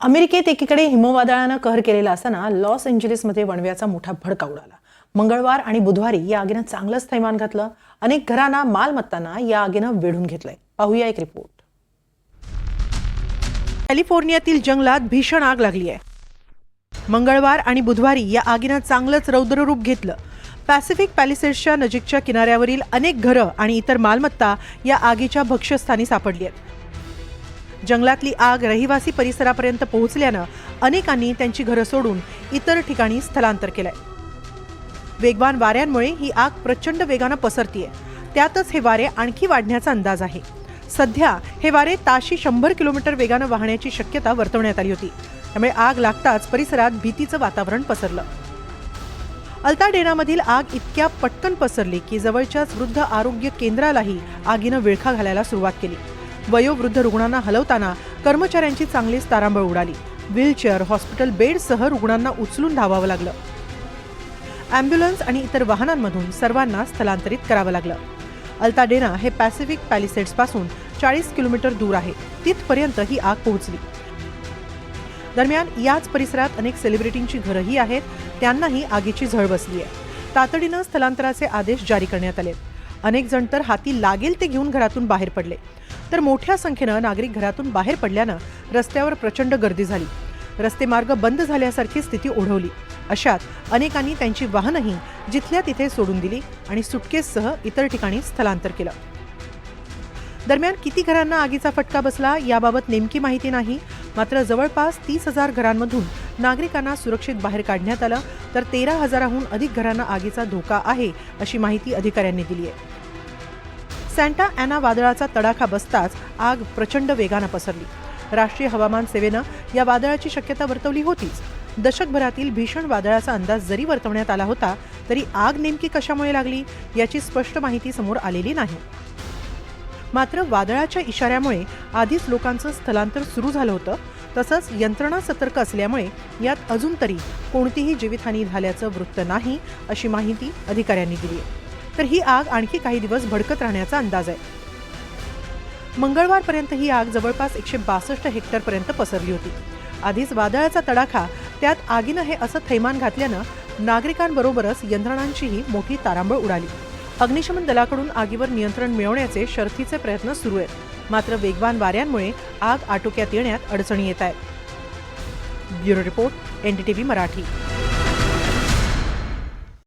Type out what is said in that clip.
अमेरिकेत एकीकडे हिमवादळानं कहर केलेला असताना लॉस एंजलिसमध्ये वणव्याचा मोठा भडका उडाला. मंगळवार आणि बुधवारी या आगीनं चांगलंच थैमान घातलं. अनेक घरांना मालमत्तांना या आगीनं वेढून घेतलंय. पाहूया एक रिपोर्ट. कॅलिफोर्नियातील जंगलात भीषण आग लागली आहे. मंगळवार आणि बुधवारी या आगीनं चांगलंच रौद्ररूप घेतलं. पॅसिफिक पॅलिसेड्सच्या नजीकच्या किनाऱ्यावरील अनेक घरं आणि इतर मालमत्ता या आगीच्या भक्ष्यस्थानी सापडली आहेत. जंगलातली आग रहिवासी परिसरापर्यंत पोहोचल्यानं अनेकांनी त्यांची घरं सोडून इतर ठिकाणी स्थलांतर केलंय. वेगवान वाऱ्यांमुळे ही आग प्रचंड वेगानं पसरतीये. त्यातच हे वारे आणखी वाढण्याचा अंदाज आहे. सध्या हे वारे ताशी शंभर किलोमीटर वेगानं वाहण्याची शक्यता वर्तवण्यात आली होती. त्यामुळे आग लागताच परिसरात भीतीचं वातावरण पसरलं. अल्ताडेनामधील आग इतक्या पटकन पसरली की जवळच्याच वृद्ध आरोग्य केंद्रालाही आगीनं विळखा घालायला सुरुवात केली. वयोवृद्ध रुग्णांना हलवताना कर्मचाऱ्यांची चांगलीच तारांबळ उडाली. व्हीलचेअर हॉस्पिटल बेडसह रुग्णांना उचलून धावावं लागलं. अँब्युलन्स आणि इतर वाहनांमधून सर्वांना स्थलांतरित करावं लागलं. अल्ताडेना हे पॅसिफिक पॅलिसेड्सपासून चाळीस किलोमीटर दूर आहे. तिथपर्यंत ही आग पोहोचली. दरम्यान याच परिसरात अनेक सेलिब्रिटींची घरंही आहेत. त्यांनाही आगीची झळ बसली आहे तातडीनं स्थलांतराचे आदेश जारी करण्यात आले अनेक जण तर हाती लागेल ते घेऊन घरातून बाहेर पडले. तर मोठ्या संख्येनं नागरिक घरातून बाहेर पडल्यानं रस्त्यावर प्रचंड गर्दी झाली. रस्ते मार्ग बंद झाल्यासारखी स्थिती ओढवली. अशात अनेकांनी त्यांची वाहनही जिथल्या तिथे सोडून दिली आणि सुटकेससह इतर ठिकाणी स्थलांतर केलं. दरम्यान किती घरांना आगीचा फटका बसला याबाबत नेमकी माहिती नाही. मात्र जवळपास तीस हजार घरांमधून नागरिकांना सुरक्षित बाहेर काढण्यात आलं. तर तेरा हजाराहून अधिक घरांना आगीचा धोका आहे अशी माहिती अधिकाऱ्यांनी दिली आहे. सँटा अॅना वादळाचा तडाखा बसताच आग प्रचंड वेगानं पसरली. राष्ट्रीय हवामान सेवेनं या वादळाची शक्यता वर्तवली होतीच. दशकभरातील भीषण वादळाचा अंदाज जरी वर्तवण्यात आला होता तरी आग नेमकी कशामुळे लागली याची स्पष्ट माहिती समोर आलेली नाही. मात्र वादळाच्या इशाऱ्यामुळे आधीच लोकांचं स्थलांतर सुरू झालं होतं तसंच यंत्रणा सतर्क असल्यामुळे यात अजून तरी कोणतीही जीवितहानी झाल्याचं वृत्त नाही अशी माहिती अधिकाऱ्यांनी दिली आहे. तर ही आग आणखी काही दिवस भडकत राहण्याचा अंदाज आहे. मंगळवारपर्यंत ही आग जवळपास एकशे बासष्ट हेक्टरपर्यंत पसरली होती. आधीच वादळाचा तडाखा त्यात आगीनं हे असं थैमान घातल्यानं नागरिकांबरोबरच यंत्रणांचीही मोठी तारांबळ उडाली. अग्निशमन दलाकडून आगीवर नियंत्रण मिळवण्याचे शर्थीचे प्रयत्न सुरू आहेत. मात्र वेगवान वाऱ्यांमुळे आग आटोक्यात येण्यात अडचणी येत आहेत. Bureau report NDTV Marathi.